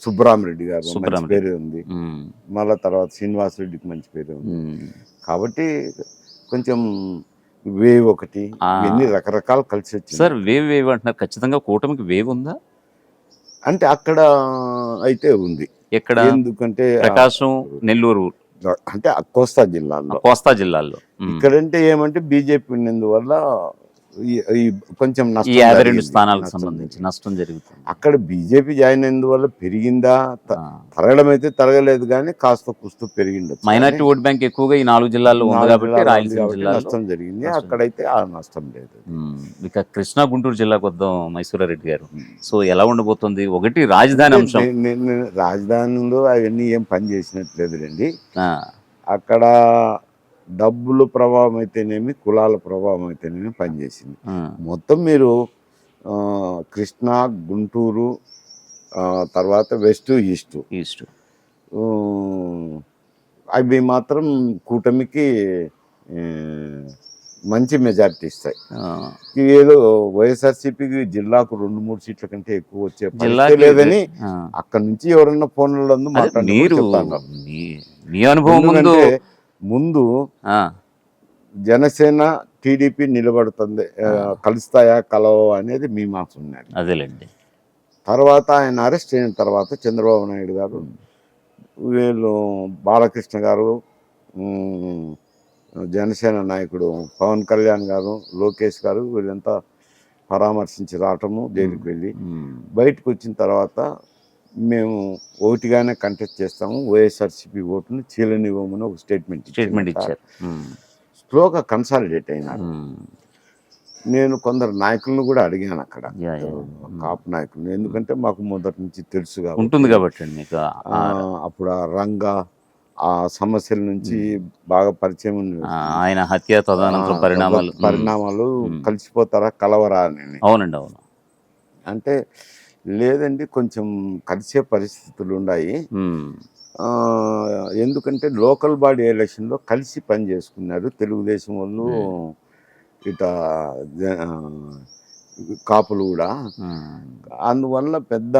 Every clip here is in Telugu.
సుబ్బరామరెడ్డి గారు మంచి. పేరు ఉంది. మళ్ళా తర్వాత శ్రీనివాస్ రెడ్డికి మంచి పేరు ఉంది. కాబట్టి కొంచెం వేవ్ ఒకటి. ఇవన్నీ రకరకాల కలిసి వచ్చింది సార్ వేవ్ వేవ్ అంటున్నారు. ఖచ్చితంగా కూటమికి వేవ్ ఉందా? అంటే అక్కడ అయితే ఉంది. ఎక్కడ? ఎందుకంటే ప్రకాశం నెల్లూరు. అంటే కోస్తా జిల్లాలో కోస్తా జిల్లాల్లో. ఉమ్. ఇక్కడంటే ఏమంటే బీజేపీ ఉన్నందువల్ల కొంచెం ఈ నష్టం రెండు జరిగింది. స్థానాలకు నష్టం సంబంధించి. నష్టం జరుగుతుంది. అక్కడ బీజేపీ జాయిన్ అయినందువల్ల పెరిగిందా. తరగడం అయితే తరగలేదు కానీ కాస్త కుస్తూ పెరిగిండొచ్చు. మైనారిటీ ఓట్ బ్యాంక్ ఎక్కువగా ఈ నాలుగు జిల్లాల్లో ఉంది కాబట్టి రాయలసీమ జిల్లాలో నష్టం జరిగింది. నష్టం. అక్కడైతే ఆ నష్టం లేదు. ఇక కృష్ణా గుంటూరు జిల్లాకు వద్దాం మైసూరారెడ్డి గారు. సో ఎలా ఉండబోతుంది? ఒకటి రాజధాని అంశం. రాజధానిలో అవన్నీ ఏం పని చేసినట్లేదులేండి ఆ, అక్కడ డబ్బుల ప్రభావం అయితేనేమి కులాల ప్రభావం అయితేనేమి పనిచేసింది మొత్తం మీరు కృష్ణా గుంటూరు తర్వాత వెస్ట్ ఈస్ట్. ఈస్ట్. అవి మాత్రం కూటమికి మంచి మెజారిటీ ఇస్తాయి. ఏదో వైఎస్ఆర్సీపీకి జిల్లాకు రెండు మూడు సీట్ల కంటే ఎక్కువ వచ్చే లేదని. అక్కడ నుంచి ఎవరన్నా ఫోన్లలో మీరు మీ అనుభవం ముందు జనసేన టీడీపీ నిలబడుతుంది. కలుస్తాయా కలవో అనేది మీ మాసం ఉన్నది. అదేలేండి. తర్వాత ఆయన అరెస్ట్ అయిన తర్వాత చంద్రబాబు నాయుడు గారు వీళ్ళు బాలకృష్ణ గారు జనసేన నాయకుడు పవన్ కళ్యాణ్ గారు లోకేష్ గారు వీళ్ళంతా పరామర్శించి రావటము జైలుకి వెళ్ళి బయటకు వచ్చిన తర్వాత మేము ఓటుగానే కంటెస్ట్ చేస్తాము. వైఎస్ఆర్సీపీ ఓటును చీలనివ్వమని ఒక స్టేట్మెంట్ స్టేట్మెంట్ ఇచ్చారు. ఉమ్, స్లోగా కన్సాలిడేట్ అయినారు. ఉమ్, నేను కొందరు నాయకులను కూడా అడిగాను అక్కడ. యా. కాపు నాయకులను. ఎందుకంటే మాకు మొదటి నుంచి తెలుసు. ఉంటుంది కాబట్టి మీకు అప్పుడు ఆ రంగ ఆ సమస్యల నుంచి బాగా పరిచయం ఆయన హత్య తదనంతరం పరిణామాలు పరిణామాలు. కలిసిపోతారా కలవరా అని. అవునండి అవును. అంటే లేదండి కొంచెం కలిసే పరిస్థితులు ఉన్నాయి ఎందుకంటే లోకల్ బాడీ ఎలక్షన్లో కలిసి పని చేసుకున్నారు. తెలుగుదేశం వాళ్ళు ఇట కాపులు కూడా. అందువల్ల పెద్ద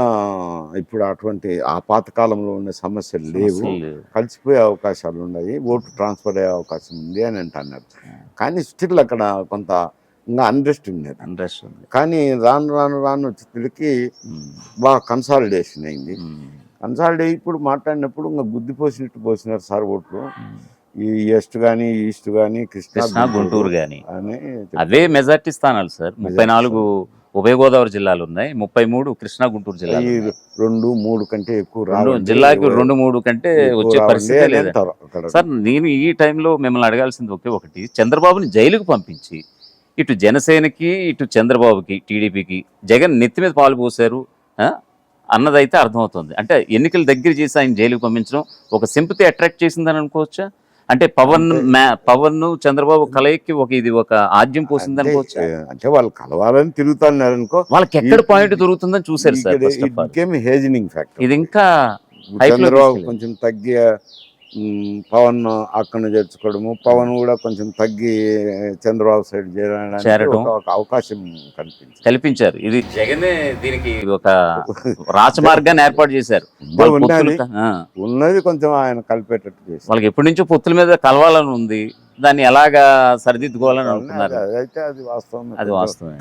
ఇప్పుడు అటువంటి ఆ పాతకాలంలో ఉన్న సమస్యలు లేవు. కలిసిపోయే అవకాశాలు ఉన్నాయి ఓటు ట్రాన్స్ఫర్ అయ్యే అవకాశం ఉంది అని అంటున్నారు. కానీ స్టిల్ అక్కడ కొంత ఇంకా అన్రెస్ట్ ఉన్నది ఇంట్రెస్ట్ ఉంది కానీ రాను రాను రాను వచ్చేసరికి ఉమ్, బాగా కన్సాలిడేషన్ అయింది. కన్సాలిడే ఇప్పుడు మాట్లాడినప్పుడు ఇంకా గుద్ది పోసినట్టు పోసినారు సార్ ఓట్లు. ఈ వెస్ట్ కానీ ఈస్ట్ కానీ కృష్ణా గుంటూరు గాని. అని అవే మెజార్టీ స్థానాలు సార్. ముప్పై నాలుగు ఉభయ గోదావరి జిల్లాలు ఉన్నాయి. ముప్పై మూడు కృష్ణా గుంటూరు ఉన్నాయి. రెండు మూడు కంటే ఎక్కువ. జిల్లాకి రెండు మూడు కంటే వచ్చే పరిస్థితే లేదు. సార్ నేను ఈ టైంలో మిమ్మల్ని అడగాల్సింది ఒకే ఒకటి. చంద్రబాబుని జైలుకు పంపించి ఇటు జనసేనకి ఇటు చంద్రబాబుకి టీడీపీకి జగన్ నెత్తి మీద పాలు పోశారు ఆ? అన్నదైతే అర్థమవుతుంది. అంటే ఎన్నికలు దగ్గర చేసి ఆయన జైలుకు పంపించడం ఒక సింపతి అట్రాక్ట్ చేసిందని అనుకోవచ్చా? అంటే పవన్ పవన్ చంద్రబాబు కలయికి ఒక ఇది ఒక ఆద్యం పోసింది అనుకోవచ్చా? అంటే వాళ్ళు కలవాలని తిరుగుతున్నారు అనుకో. వాళ్ళకి ఎక్కడ పాయింట్ దొరుకుతుందని చూశారు సార్ ఇది ఇంకా. కొంచెం తగ్గి పవన్ అక్కడ చేర్చుకోవడము. పవన్ కూడా కొంచెం తగ్గి చంద్రబాబు సైడ్ చేరడానికి చేరడం. ఒక- అవకాశం కనిపించింది కల్పించారు. ఇది జగనే దీనికి ఒక రాచమార్గాన్ని ఏర్పాటు చేశారు. ఉన్నది. కొంచెం ఆయన కలిపేటట్టు చేశారు. వాళ్ళకి ఎప్పటి నుంచో పొత్తుల మీద కలవాలని ఉంది. దాన్ని ఎలాగా సరిదిద్దుకోవాలని అనుకున్నారు. అది వాస్తవం అది వాస్తవమే.